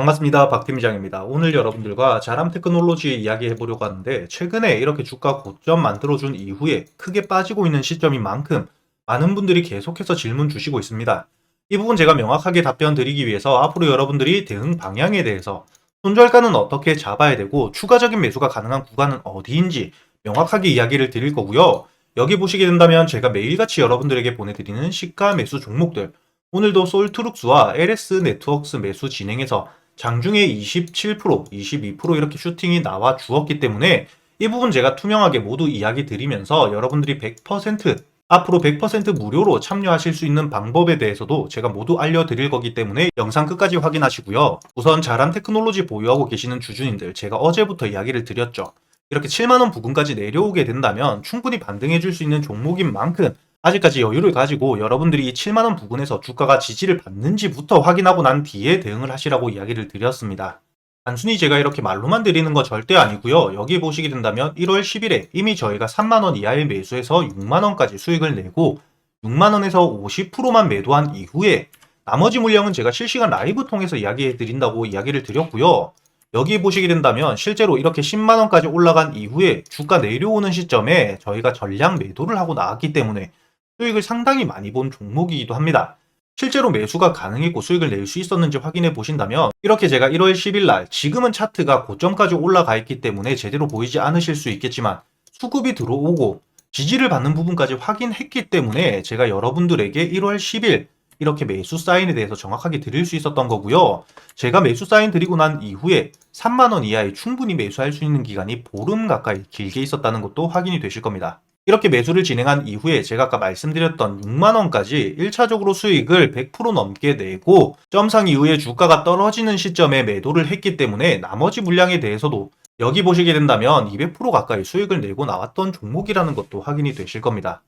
반갑습니다. 박팀장입니다. 오늘 여러분들과 자람 테크놀로지 이야기 해 보려고 하는데 최근에 이렇게 주가 고점 만들어준 이후에 크게 빠지고 있는 시점인 만큼 많은 분들이 계속해서 질문 주시고 있습니다. 이 부분 제가 명확하게 답변 드리기 위해서 앞으로 여러분들이 대응 방향에 대해서 손절가는 어떻게 잡아야 되고 추가적인 매수가 가능한 구간은 어디인지 명확하게 이야기를 드릴 거고요. 여기 보시게 된다면 제가 매일같이 여러분들에게 보내드리는 시가 매수 종목들 오늘도 솔트룩스와 LS 네트워크스 매수 진행해서 장중에 27%, 22% 이렇게 슈팅이 나와 주었기 때문에 이 부분 제가 투명하게 모두 이야기 드리면서 여러분들이 100% 앞으로 100% 무료로 참여하실 수 있는 방법에 대해서도 제가 모두 알려드릴 거기 때문에 영상 끝까지 확인하시고요. 우선 자란 테크놀로지 보유하고 계시는 주주님들 제가 어제부터 이야기를 드렸죠. 이렇게 7만원 부근까지 내려오게 된다면 충분히 반등해 줄 수 있는 종목인 만큼 아직까지 여유를 가지고 여러분들이 이 7만원 부근에서 주가가 지지를 받는지부터 확인하고 난 뒤에 대응을 하시라고 이야기를 드렸습니다. 단순히 제가 이렇게 말로만 드리는 거 절대 아니고요. 여기 보시게 된다면 1월 10일에 이미 저희가 3만원 이하의 매수해서 6만원까지 수익을 내고 6만원에서 50%만 매도한 이후에 나머지 물량은 제가 실시간 라이브 통해서 이야기해 드린다고 이야기를 드렸고요. 여기 보시게 된다면 실제로 이렇게 10만원까지 올라간 이후에 주가 내려오는 시점에 저희가 전량 매도를 하고 나왔기 때문에 수익을 상당히 많이 본 종목이기도 합니다. 실제로 매수가 가능했고 수익을 낼 수 있었는지 확인해 보신다면 이렇게 제가 1월 10일 날 지금은 차트가 고점까지 올라가 있기 때문에 제대로 보이지 않으실 수 있겠지만 수급이 들어오고 지지를 받는 부분까지 확인했기 때문에 제가 여러분들에게 1월 10일 이렇게 매수 사인에 대해서 정확하게 드릴 수 있었던 거고요. 제가 매수 사인 드리고 난 이후에 3만원 이하에 충분히 매수할 수 있는 기간이 보름 가까이 길게 있었다는 것도 확인이 되실 겁니다. 이렇게 매수를 진행한 이후에 제가 아까 말씀드렸던 6만원까지 1차적으로 수익을 100% 넘게 내고 점상 이후에 주가가 떨어지는 시점에 매도를 했기 때문에 나머지 물량에 대해서도 여기 보시게 된다면 200% 가까이 수익을 내고 나왔던 종목이라는 것도 확인이 되실 겁니다.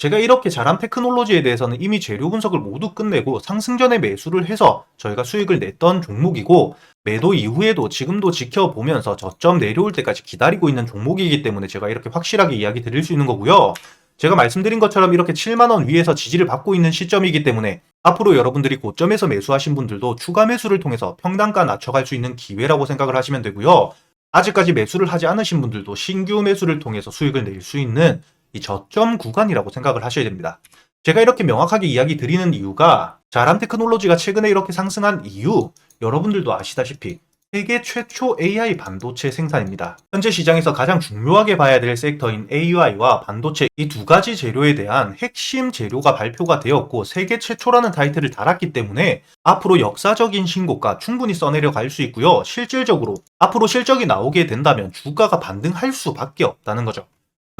제가 이렇게 자람 테크놀로지에 대해서는 이미 재료 분석을 모두 끝내고 상승전에 매수를 해서 저희가 수익을 냈던 종목이고 매도 이후에도 지금도 지켜보면서 저점 내려올 때까지 기다리고 있는 종목이기 때문에 제가 이렇게 확실하게 이야기 드릴 수 있는 거고요. 제가 말씀드린 것처럼 이렇게 7만원 위에서 지지를 받고 있는 시점이기 때문에 앞으로 여러분들이 고점에서 매수하신 분들도 추가 매수를 통해서 평단가 낮춰갈 수 있는 기회라고 생각을 하시면 되고요. 아직까지 매수를 하지 않으신 분들도 신규 매수를 통해서 수익을 낼 수 있는 이 저점 구간이라고 생각을 하셔야 됩니다. 제가 이렇게 명확하게 이야기 드리는 이유가 자람 테크놀로지가 최근에 이렇게 상승한 이유 여러분들도 아시다시피 세계 최초 AI 반도체 생산입니다. 현재 시장에서 가장 중요하게 봐야 될 섹터인 AI와 반도체 이 두 가지 재료에 대한 핵심 재료가 발표가 되었고 세계 최초라는 타이틀을 달았기 때문에 앞으로 역사적인 신고가 충분히 써내려 갈 수 있고요. 실질적으로 앞으로 실적이 나오게 된다면 주가가 반등할 수밖에 없다는 거죠.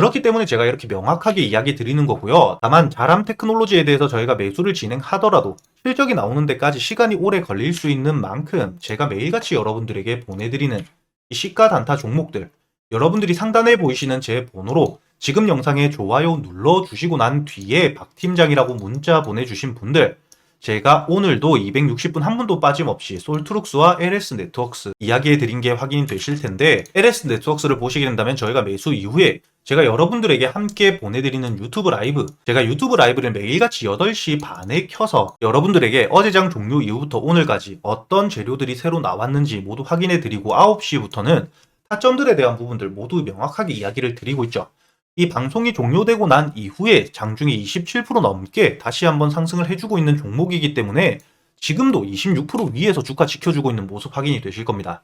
그렇기 때문에 제가 이렇게 명확하게 이야기 드리는 거고요. 다만 자람 테크놀로지에 대해서 저희가 매수를 진행하더라도 실적이 나오는 데까지 시간이 오래 걸릴 수 있는 만큼 제가 매일같이 여러분들에게 보내드리는 이 시가 단타 종목들 여러분들이 상단에 보이시는 제 번호로 지금 영상에 좋아요 눌러주시고 난 뒤에 박 팀장이라고 문자 보내주신 분들 제가 오늘도 260분 한 분도 빠짐없이 솔트룩스와 LS 네트워크스 이야기해 드린 게 확인이 되실 텐데 LS 네트워크스를 보시게 된다면 저희가 매수 이후에 제가 여러분들에게 함께 보내드리는 유튜브 라이브 제가 유튜브 라이브를 매일같이 8시 반에 켜서 여러분들에게 어제장 종료 이후부터 오늘까지 어떤 재료들이 새로 나왔는지 모두 해드리고 9시부터는 타점들에 대한 부분들 모두 명확하게 이야기를 드리고 있죠. 이 방송이 종료되고 난 이후에 장중에 27% 넘게 다시 한번 상승을 해주고 있는 종목이기 때문에 지금도 26% 위에서 주가 지켜주고 있는 모습 확인이 되실 겁니다.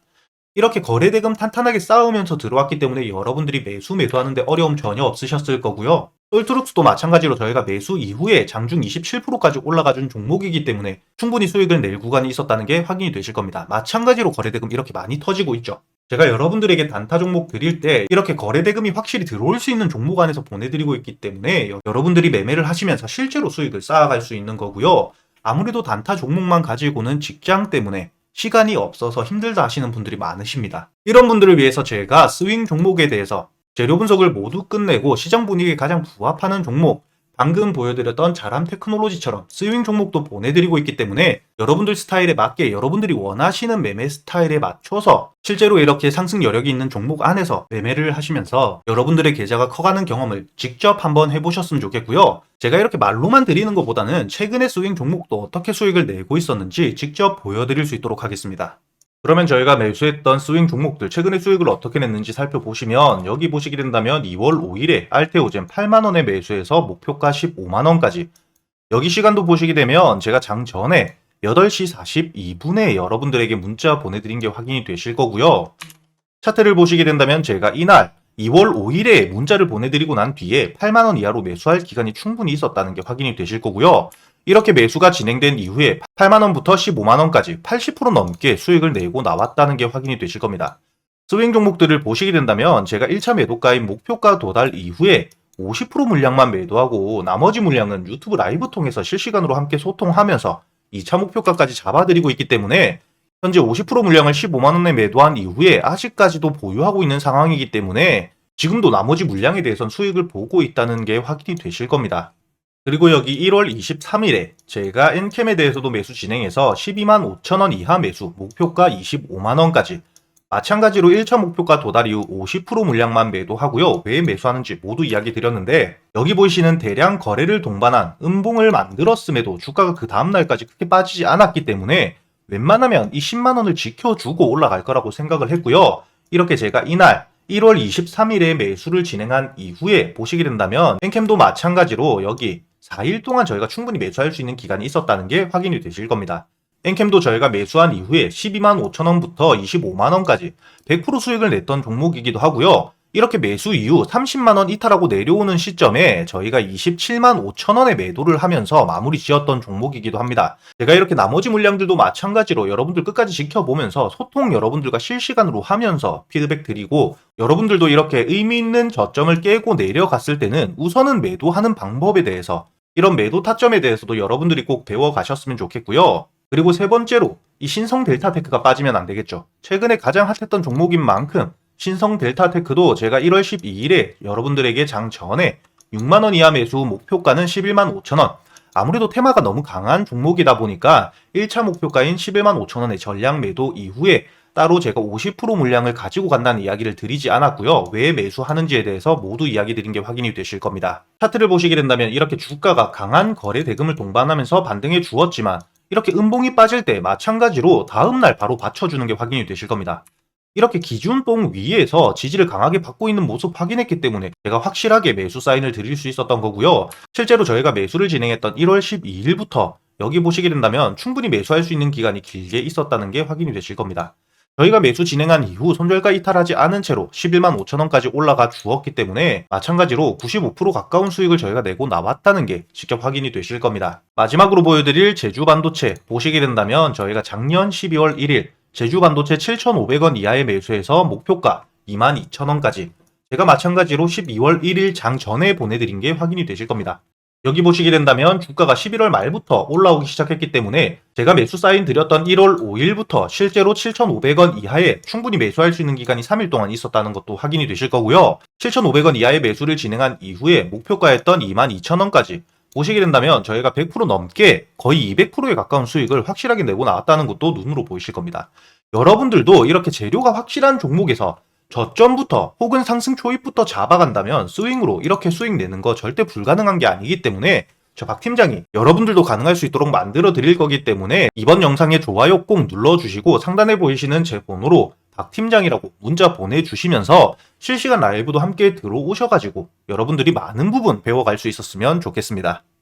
이렇게 거래대금 탄탄하게 쌓으면서 들어왔기 때문에 여러분들이 매수 매도하는데 어려움 전혀 없으셨을 거고요. 솔트룩스도 마찬가지로 저희가 매수 이후에 장중 27%까지 올라가준 종목이기 때문에 충분히 수익을 낼 구간이 있었다는 게 확인이 되실 겁니다. 마찬가지로 거래대금 이렇게 많이 터지고 있죠. 제가 여러분들에게 단타 종목 드릴 때 이렇게 거래 대금이 확실히 들어올 수 있는 종목 안에서 보내드리고 있기 때문에 여- 여러분들이 매매를 하시면서 실제로 수익을 쌓아갈 수 있는 거고요. 아무래도 단타 종목만 가지고는 직장 때문에 시간이 없어서 힘들다 하시는 분들이 많으십니다. 이런 분들을 위해서 제가 스윙 종목에 대해서 재료 분석을 모두 끝내고 시장 분위기에 가장 부합하는 종목, 방금 보여드렸던 자람 테크놀로지처럼 스윙 종목도 보내드리고 있기 때문에 여러분들 스타일에 맞게 여러분들이 원하시는 매매 스타일에 맞춰서 실제로 이렇게 상승 여력이 있는 종목 안에서 매매를 하시면서 여러분들의 계좌가 커가는 경험을 직접 한번 해보셨으면 좋겠고요. 제가 이렇게 말로만 드리는 것보다는 최근의 스윙 종목도 어떻게 수익을 내고 있었는지 직접 보여드릴 수 있도록 하겠습니다. 그러면 저희가 매수했던 스윙 종목들 최근에 수익을 어떻게 냈는지 살펴보시면 여기 보시게 된다면 2월 5일에 알테오젠 8만원에 매수해서 목표가 15만원까지 여기 시간도 보시게 되면 제가 장 전에 8시 42분에 여러분들에게 문자 보내드린 게 확인이 되실 거고요. 차트를 보시게 된다면 제가 이날 2월 5일에 문자를 보내드리고 난 뒤에 8만원 이하로 매수할 기간이 충분히 있었다는 게 확인이 되실 거고요. 이렇게 매수가 진행된 이후에 8만원부터 15만원까지 80% 넘게 수익을 내고 나왔다는 게 확인이 되실 겁니다. 스윙 종목들을 보시게 된다면 제가 1차 매도가인 목표가 도달 이후에 50% 물량만 매도하고 나머지 물량은 유튜브 라이브 통해서 실시간으로 함께 소통하면서 2차 목표가까지 잡아드리고 있기 때문에 현재 50% 물량을 15만원에 매도한 이후에 아직까지도 보유하고 있는 상황이기 때문에 지금도 나머지 물량에 대해선 수익을 보고 있다는 게 확인이 되실 겁니다. 그리고 여기 1월 23일에 제가 엔캠에 대해서도 매수 진행해서 12만 5천원 이하 매수, 목표가 25만원까지 마찬가지로 1차 목표가 도달 이후 50% 물량만 매도하고요. 왜 매수하는지 모두 이야기 드렸는데 여기 보이시는 대량 거래를 동반한 음봉을 만들었음에도 주가가 그 다음날까지 크게 빠지지 않았기 때문에 웬만하면 이 10만원을 지켜주고 올라갈 거라고 생각을 했고요. 이렇게 제가 이날 1월 23일에 매수를 진행한 이후에 보시게 된다면 엔캠도 마찬가지로 여기 4일 동안 저희가 충분히 매수할 수 있는 기간이 있었다는 게 확인이 되실 겁니다. 엔캠도 저희가 매수한 이후에 12만 5천원부터 25만원까지 100% 수익을 냈던 종목이기도 하고요. 이렇게 매수 이후 30만원 이탈하고 내려오는 시점에 저희가 27만 5천원에 매도를 하면서 마무리 지었던 종목이기도 합니다. 제가 이렇게 나머지 물량들도 마찬가지로 여러분들 끝까지 지켜보면서 소통 여러분들과 실시간으로 하면서 피드백 드리고 여러분들도 이렇게 의미 있는 저점을 깨고 내려갔을 때는 우선은 매도하는 방법에 대해서 이런 매도 타점에 대해서도 여러분들이 꼭 배워 가셨으면 좋겠고요. 그리고 세 번째로 이 신성 델타 테크가 빠지면 안 되겠죠. 최근에 가장 핫했던 종목인 만큼 신성 델타 테크도 제가 1월 12일에 여러분들에게 장 전에 6만원 이하 매수 목표가는 11만 5천원. 아무래도 테마가 너무 강한 종목이다 보니까 1차 목표가인 11만 5천원의 전량 매도 이후에 따로 제가 50% 물량을 가지고 간다는 이야기를 드리지 않았고요. 왜 매수하는지에 대해서 모두 이야기 드린 게 확인이 되실 겁니다. 차트를 보시게 된다면 이렇게 주가가 강한 거래 대금을 동반하면서 반등해 주었지만 이렇게 음봉이 빠질 때 마찬가지로 다음날 바로 받쳐주는 게 확인이 되실 겁니다. 이렇게 기준봉 위에서 지지를 강하게 받고 있는 모습 확인했기 때문에 제가 확실하게 매수 사인을 드릴 수 있었던 거고요. 실제로 저희가 매수를 진행했던 1월 12일부터 여기 보시게 된다면 충분히 매수할 수 있는 기간이 길게 있었다는 게 확인이 되실 겁니다. 저희가 매수 진행한 이후 손절가 이탈하지 않은 채로 11만 5천원까지 올라가 주었기 때문에 마찬가지로 95% 가까운 수익을 저희가 내고 나왔다는 게 직접 확인이 되실 겁니다. 마지막으로 보여드릴 제주 반도체 보시게 된다면 저희가 작년 12월 1일 제주 반도체 7,500원 이하의 매수해서 목표가 22,000원까지 제가 마찬가지로 12월 1일 장 전에 보내드린 게 확인이 되실 겁니다. 여기 보시게 된다면 주가가 11월 말부터 올라오기 시작했기 때문에 제가 매수 사인 드렸던 1월 5일부터 실제로 7,500원 이하에 충분히 매수할 수 있는 기간이 3일 동안 있었다는 것도 확인이 되실 거고요. 7,500원 이하의 매수를 진행한 이후에 목표가였던 22,000원까지 보시게 된다면 저희가 100% 넘게 거의 200%에 가까운 수익을 확실하게 내고 나왔다는 것도 눈으로 보이실 겁니다. 여러분들도 이렇게 재료가 확실한 종목에서 저점부터 혹은 상승 초입부터 잡아간다면 스윙으로 이렇게 수익 내는 거 절대 불가능한 게 아니기 때문에 저 박 팀장이 여러분들도 가능할 수 있도록 만들어 드릴 거기 때문에 이번 영상에 좋아요 꼭 눌러주시고 상단에 보이시는 제 번호로 박 팀장이라고 문자 보내주시면서 실시간 라이브도 함께 들어오셔가지고 여러분들이 많은 부분 배워갈 수 있었으면 좋겠습니다.